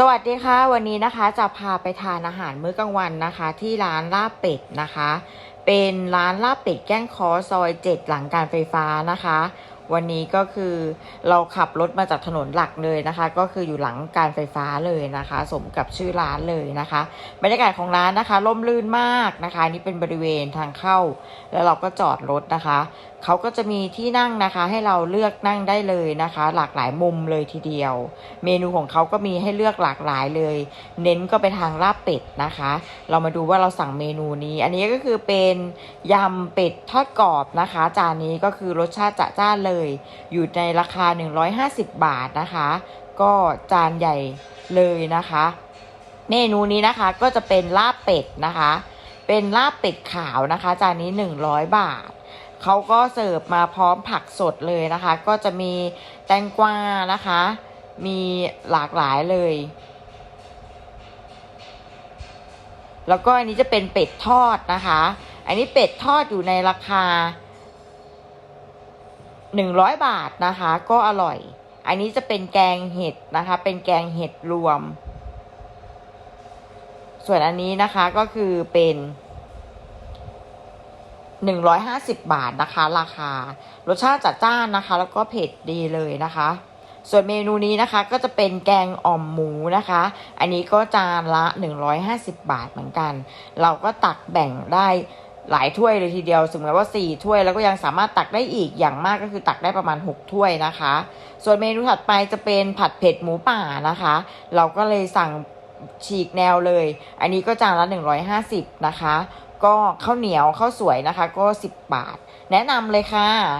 สวัสดีค่ะ วันนี้นะคะจะพาไปทานอาหารมื้อกลางวันนะคะ ที่ร้านลาบเป็ดนะคะ เป็นร้านลาบเป็ดแก้งคอซอยเจ็ดหลังการไฟฟ้านะคะ วันนี้ก็คือเราขับรถมาจากถนนหลักเลยนะคะ ก็คืออยู่หลังการไฟฟ้าเลยนะคะ สมกับชื่อร้านเลยนะคะบรรยากาศของร้านนะคะร่มรื่นมากนะคะนี่เป็นบริเวณทางเข้า แล้วเราก็จอดรถนะคะ เขาก็จะมีที่นั่งนะคะ ให้เราเลือกนั่งได้เลยนะคะ หลากหลายมุมเลยทีเดียว เมนูของเขาก็มีให้เลือกหลากหลายเลย เน้นก็ไปทางลาบเป็ดนะคะ เรามาดูว่าเราสั่งเมนูนี้ อันนี้ก็คือเป็นยำเป็ดทอดกรอบนะคะ จานนี้ก็คือรสชาติจัดจ้านเลย อยู่ในราคา 150 บาทนะคะ ก็จานใหญ่เลยนะคะ เมนูนี้นะคะก็จะเป็นลาบเป็ดนะคะ เป็นลาบเป็ดขาวนะคะ จานนี้ 100 บาท เขาก็เสิร์ฟมาพร้อมผักสดเลยนะคะ ก็จะมีแตงกวานะคะ มีหลากหลายเลย แล้วก็อันนี้จะเป็นเป็ดทอดนะคะ อันนี้เป็ดทอดอยู่ในราคา100บาทนะคะ ก็อร่อย อันนี้จะเป็นแกงเห็ดนะคะ เป็นแกงเห็ดรวม ส่วนอันนี้นะคะก็คือเป็น 150 บาทนะคะ ราคารสชาติจัดจ้านนะคะ แล้วก็เผ็ดดีเลยนะคะ ส่วนเมนูนี้นะคะก็จะเป็นแกงอ่อมหมูนะคะ อันนี้ก็จานละ 150 บาทเหมือนกัน เราก็ตักแบ่งได้หลายถ้วยเลยทีเดียวสมมติว่า 4 ถ้วย แล้วก็ยังสามารถตักได้อีกอย่างมากก็คือตักได้ประมาณ 6 ถ้วยนะคะ ส่วนเมนูถัดไปจะเป็นผัดเผ็ดหมูป่านะคะ เราก็เลยสั่งฉีกแนวเลย อันนี้ก็จานละ 150 นะคะ ก็ข้าวเหนียวข้าวสวยนะคะ ก็ 10 บาท แนะนำเลยค่ะ